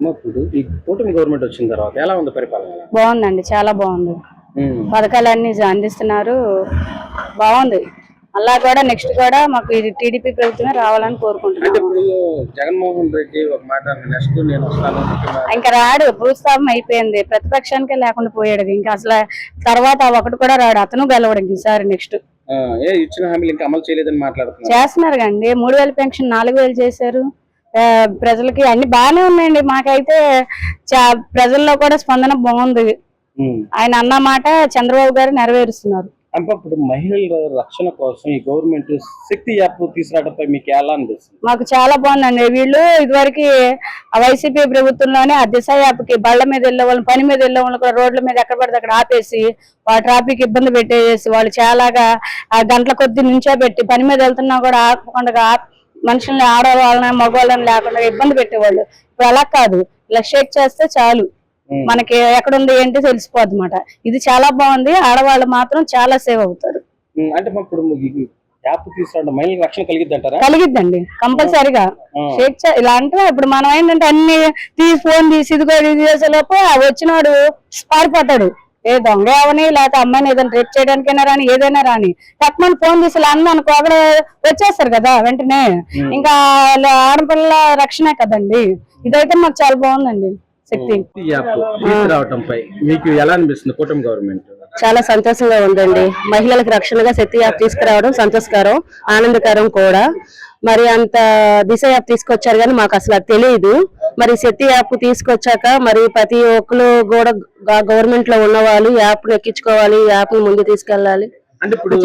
ఇప్పుడు ఈ కూటమి గవర్నమెంట్ వచ్చిన తర్వాత ఎలా ఉంది పరిపాలన? బాగుందండి చాలా బాగుంది. పథకాలన్నీ అందిస్తున్నారు. బాగుంది. అలా కూడా నెక్స్ట్ కూడా మాకు ఇది టీడీపీ ప్రభుత్వమే రావాలని అంటే కోరుకుంటున్నాము ఇప్పుడు జగన్మోహన్ రెడ్డి ఒక మాట నెక్స్ట్ నేను వస్తాను ముఖ్యమంత్రి. ఇంకా రాడు భూస్థాపం అయిపోయింది. ప్రతిపక్షానికే లేకుండా పోయాడు. ఇంకా అసలు తర్వాత ఒకటి కూడా రాడు. అతను గెలవడు ఈసారి నెక్స్ట్ ఇచ్చిన హామీలు ఇంకా అమలు చేయలేదని మాట్లాడుతున్నారు. చేస్తున్నారు కండి మూడు వేల పెన్షన్ నాలుగు వేలు చేశారు. ప్రజలకి అన్ని బాగానే ఉన్నాయండి. మాకైతే ప్రజల్లో కూడా స్పందన బాగుంది. ఆయన అన్న మాట చంద్రబాబు గారు నెరవేరుస్తున్నారు. అంటే ఇప్పుడు మహిళల రక్షణ కోసం ఈ గవర్నమెంట్ శక్తి యాప్ తీసుకురావడంపై మీకు ఎలా అనిపిస్తుంది? మాకు చాలా బాగుందండి. వీళ్ళు ఇదివరకు వైసీపీ ప్రభుత్వంలోనే ఆ దిశ యాప్కి బళ్ళ మీద వెళ్ళే వాళ్ళని పని మీద వెళ్ళే వాళ్ళని కూడా రోడ్ల మీద ఎక్కడ పడితే అక్కడ ఆపేసి వాళ్ళ ట్రాఫిక్ ఇబ్బంది పెట్టేసి వాళ్ళు చాలాగా ఆ గంటల కొద్ది నుంచో పెట్టి పని మీద వెళ్తున్నా కూడా ఆపకుండా ఆప్- మనుషుల్ని ఆడవాళ్ళని మగవాళ్ళని లేకుండా ఇబ్బంది పెట్టేవాళ్ళు. ఇప్పుడు అలా కాదు. ఇలా షేక్ చేస్తే చాలు. మనకి ఎక్కడుంది ఏంటి తెలిసిపోద్ది అనమాట ఇది చాలా బాగుంది. ఆడవాళ్ళు మాత్రం చాలా సేవ్ అవుతారు. అంటే మరి ఇప్పుడు ఈ యాప్ తీసుకురావడం మహిళల రక్షణ కలిగిద్ది అంటారా కలిగిద్దండి. కంపల్సరిగా. షేక్ ఇలా అంటే ఇప్పుడు మనం ఏంటంటే అన్ని తీసి ఫోన్ తీసి ఇదిగో ఇది చేసేలోపు ఆ వచ్చినవాడు పారిపోతాడు. ఏ దొంగ అవని లేకపోతే అమ్మాయిని ఏదైనా రేప్ చేయడానికైనా రాని ఏదైనా రాని. తక్కువ ఫోన్ ఇలా అన్న అనుకో అక్కడ వచ్చేస్తారు కదా వెంటనే. ఇంకా వాళ్ళ ఆడపిల్లల రక్షణే కదండి. ఇదైతే మాకు చాలా బాగుందండి శక్తి. మీకు ఎలా అనిపిస్తుంది గవర్నమెంట్? చాలా సంతోషంగా ఉందండి. మహిళలకు రక్షణగా శక్తి యాప్ తీసుకురావడం సంతోషకరం ఆనందకరం కూడా. మరి అంత దిశ యాప్ తీసుకొచ్చారు కానీ మాకు అసలు అది తెలియదు. మరి శక్తి యాప్ తీసుకొచ్చాక మరి ప్రతి ఒక్కరు కూడా గవర్నమెంట్లో ఉన్న వాళ్ళు యాప్ ఎక్కించుకోవాలి యాప్ ముందు తీసుకెళ్ళాలి. అంటే ఇప్పుడు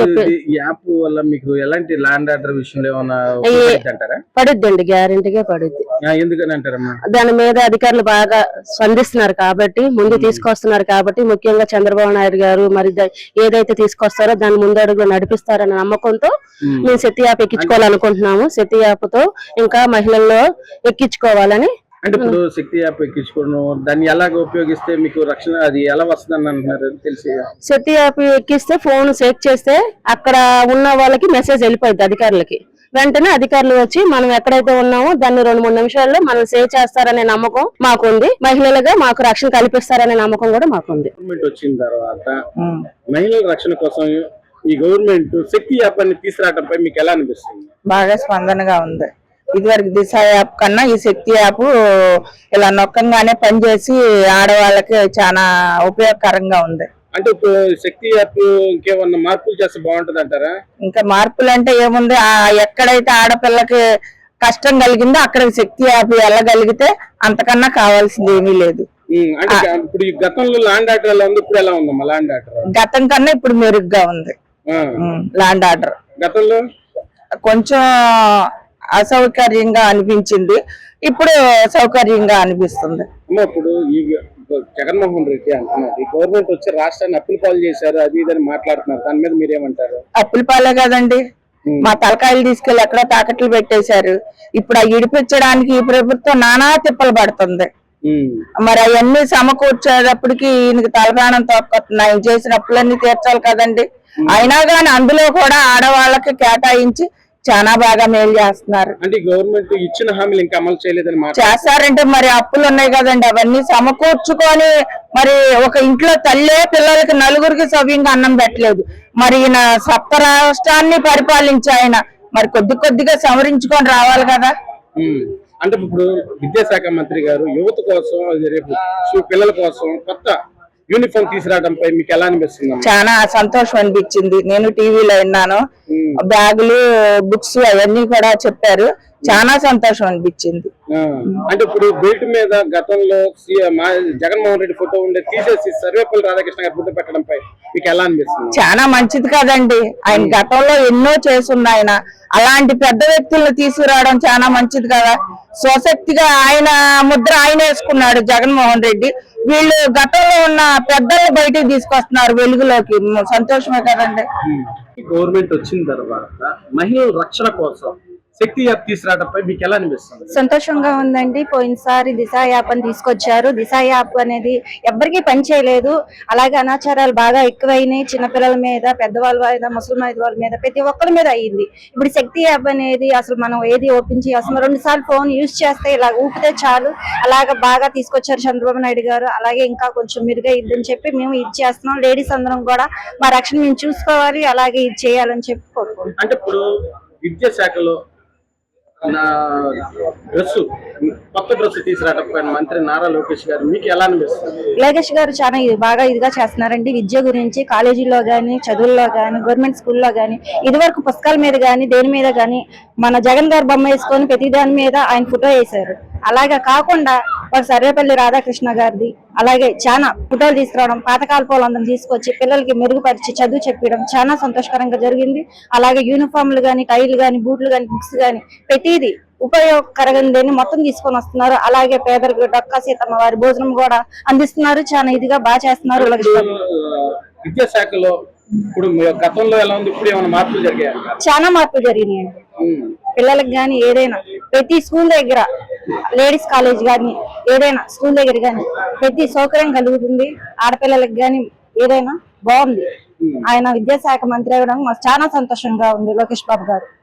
యాప్ వల్ల మీకు ఎలాంటి ల్యాండ్ ఆర్డర్ విషయంలో ఏమైనా ఉపయోగపడుద్ది అంటారా పడుద్దండి గ్యారెంటీగా పడుద్ది. ఆ, ఎందుకని అంటారమ్మా? దాని మీద అధికారులు బాగా స్పందిస్తున్నారు కాబట్టి ముందు తీసుకొస్తున్నారు కాబట్టి ముఖ్యంగా చంద్రబాబు నాయుడు గారు మరి ఏదైతే తీసుకొస్తారో దాని ముందు అడుగులు నడిపిస్తారన్న నమ్మకంతో. మేము. శక్తి యాప్ ఎక్కించుకోవాలనుకుంటున్నాము. శక్తి యాప్తో ఇంకా మహిళల్లో ఎక్కించుకోవాలని అంటే ఇప్పుడు శక్తి యాప్ ఎక్కించుకోవడం దాన్ని ఎలాగ ఉపయోగిస్తే మీకు రక్షణ అది ఎలా వస్తుందని అంటున్నారు తెలిసి? శక్తి యాప్ ఎక్కిస్తే ఫోన్ చెక్ చేస్తే అక్కడ ఉన్న వాళ్ళకి మెసేజ్ వెళ్ళిపోయింది అధికారులకి. వెంటనే అధికారులు వచ్చి మనం ఎక్కడైతే ఉన్నామో దాన్ని రెండు మూడు నిమిషాల్లో మనం సేవ్ చేస్తారనే నమ్మకం మాకుంది. మహిళలుగా మాకు రక్షణ కల్పిస్తారనే నమ్మకం కూడా మాకుంది. గవర్నమెంట్ వచ్చిన తర్వాత మహిళల రక్షణ కోసం ఈ గవర్నమెంట్ శక్తి యాప్ అని తీసుకురావడంపై మీకు ఎలా అనిపిస్తుంది? బాగా స్పందనగా ఉంది. ఇదివరకు దిశ యాప్ కన్నా ఈ శక్తి యాప్ ఇలా నొక్కంగానే పనిచేసి ఆడవాళ్ళకి చాలా ఉపయోగకరంగా ఉంది. అంటే ఇప్పుడు శక్తి యాప్ ఇంకేమన్నా మార్పులు చేస్తే బాగుంటది అంటారా ఇంకా మార్పులు అంటే ఏముంది? ఆ ఎక్కడైతే ఆడపిల్లకి కష్టం కలిగిందో అక్కడ శక్తి యాప్ వెళ్ళగలిగితే అంతకన్నా కావాల్సింది ఏమీ లేదు. ఇప్పుడు గతంలో ఆర్డర్ ఎలా ఉంది ఇప్పుడు ఎలా ఉందమ్మా ల్యాండ్ ఆర్డర్ గతం కన్నా ఇప్పుడు మెరుగ్గా ఉంది. ల్యాండ్ ఆర్డర్ గతంలో? కొంచెం అసౌకర్యంగా అనిపించింది. ఇప్పుడు సౌకర్యంగా అనిపిస్తుంది. ఇప్పుడు జగన్మోహన్ రెడ్డి అంటున్నారు. గవర్నమెంట్ వచ్చి రాష్ట్రాన్ని అప్పులు పాలు చేశారు అది ఇదని మాట్లాడుతున్నారు. దాని మీద మీరేమంటారు అప్పుల పాలే కదండి. మా తలకాయలు తీసుకెళ్ళి ఎక్కడో తాకట్లు పెట్టేశారు. ఇప్పుడు ఆ ఇడిపించడానికి ఈ ప్రభుత్వం నానా తిప్పలు పడుతుంది. మరి అవన్నీ సమకూర్చేటప్పటికి ఈయనకి తలప్రాణం తోక్కొస్తున్నాయి ఆయన చేసిన అప్పులన్నీ తీర్చాలి కదండి. అయినా గాని అందులో కూడా ఆడవాళ్ళకి కేటాయించి చాలా బాగా మేలు చేస్తున్నారు. అంటే గవర్నమెంట్ ఇచ్చిన హామీలు ఇంకా అమలు చేయలేదని చేస్తారంటే మరి అప్పులు ఉన్నాయి కదండి అవన్నీ సమకూర్చుకొని మరి ఒక ఇంట్లో తల్లే పిల్లలకి నలుగురికి సవ్యంగా అన్నం పెట్టలేదు. మరి ఈయన సప్త రాష్ట్రాన్ని పరిపాలించి ఆయన మరి కొద్ది కొద్దిగా సవరించుకొని రావాలి కదా? అంటే ఇప్పుడు విద్యాశాఖ మంత్రి గారు యువత కోసం రేపు పిల్లల కోసం కొత్త యూనిఫామ్ తీసుకురావడంపై మీకు ఎలా అనిపిస్తుంది చాలా సంతోషం అనిపించింది. నేను టీవీలో విన్నాను. బ్యాగులు బుక్స్ అవన్నీ కూడా చెప్పారు. చాలా సంతోషం అనిపించింది. అంటే ఇప్పుడు బెల్ట్ మీద గతంలో జగన్మోహన్ రెడ్డి ఫోటో ఉండే తీసేసి సర్వేపల్లి రాధాకృష్ణ గారి ఫోటో పెట్టడంపై మీకు ఎలా అనిపిస్తుంది? చాలా మంచిది కదండి. ఆయన గతంలో ఎన్నో చేసింది ఆయన. అలాంటి పెద్ద వ్యక్తులను తీసుకురావడం చాలా మంచిది కదా. స్వశక్తిగా ఆయన ముద్ర ఆయన వేసుకున్నాడు జగన్మోహన్ రెడ్డి. వీళ్ళు గతంలో ఉన్న పెద్దలు బయటికి తీసుకొస్తున్నారు వెలుగులోకి. సంతోషమే కదండి. గవర్నమెంట్ వచ్చిన తర్వాత మహిళల రక్షణ కోసం శక్తి యాప్ తీసుకురావడంపై మీకు ఎలా అనిపిస్తుంది? సంతోషంగా ఉందండి. పోయినసారి దిశ యాప్ అని తీసుకొచ్చారు. దిశ యాప్ అనేది ఎవ్వరికీ పని చేయలేదు. అలాగే అనాచారాలు బాగా ఎక్కువైనాయి. చిన్నపిల్లల మీద పెద్దవాళ్ళ మీద ముసలి వాళ్ళ మీద ప్రతి ఒక్కరి మీద అయ్యింది ఇప్పుడు శక్తి యాప్ అనేది అసలు మనం ఏది ఓపెన్ చేయాల్సిన రెండు సార్లు ఫోన్ యూజ్ చేస్తే ఇలా ఊపితే చాలు. అలాగా బాగా తీసుకొచ్చారు చంద్రబాబు నాయుడు గారు. అలాగే ఇంకా కొంచెం మెరుగా ఇద్దని చెప్పి మేము ఇది చేస్తున్నాం. లేడీస్ అందరం కూడా మా రక్షణ మేము చూసుకోవాలి. అలాగే ఇది చేయాలని చెప్పి కోరుకుంటున్నాం. అంటే ఇప్పుడు విద్యాశాఖలో నా డ్రెస్ కొత్త డ్రెస్ తీసుకురావడంపై మంత్రి నారా లోకేష్ గారు మీకు ఎలా అనిపిస్తుంది? లోకేష్ గారు చాలా బాగా ఇదిగా చేస్తున్నారండి. విద్య గురించి కాలేజీలో గాని చదువుల్లో గాని గవర్నమెంట్ స్కూల్లో గానీ ఇదివరకు పుస్తకాల మీద గాని దేని మీద గాని మన జగన్ గారు బొమ్మ వేసుకొని ప్రతి దాని మీద ఆయన ఫోటో వేశారు. అలాగే కాకుండా ఒక సర్వేపల్లి రాధాకృష్ణ గారిది అలాగే చాలా ఫోటోలు తీసుకురావడం పాతకాల పోలందరం తీసుకొచ్చి పిల్లలకి మెరుగుపరిచి చదువు చెప్పడం చాలా సంతోషకరంగా జరిగింది. అలాగే యూనిఫామ్లు గానీ టైలు గానీ బూట్లు గానీ బుక్స్ గానీ ప్రతిదీ ఉపయోగకరంగా మొత్తం తీసుకొని వస్తున్నారు. అలాగే పేదలకు డొక్కా సీతమ్మ వారి భోజనం కూడా అందిస్తున్నారు. చాలా ఇదిగా బాగా చేస్తున్నారు. విద్యాశాఖలో ఇప్పుడు గతంలో ఎలా ఉంది? ఇప్పుడు ఏమైనా మార్పులు జరిగాయి? చాలా మార్పులు జరిగినాయండి పిల్లలకు గాని ఏదైనా ప్రతి స్కూల్ దగ్గర లేడీస్ కాలేజ్ గాని ఏదైనా స్కూల్ దగ్గర గాని ప్రతి సౌకర్యం కలుగుతుంది. ఆడపిల్లలకు గాని ఏదైనా బాగుంది. ఆయన విద్యాశాఖ మంత్రి అవ్వడం మాకు చాలా సంతోషంగా ఉంది లోకేష్ బాబు గారు.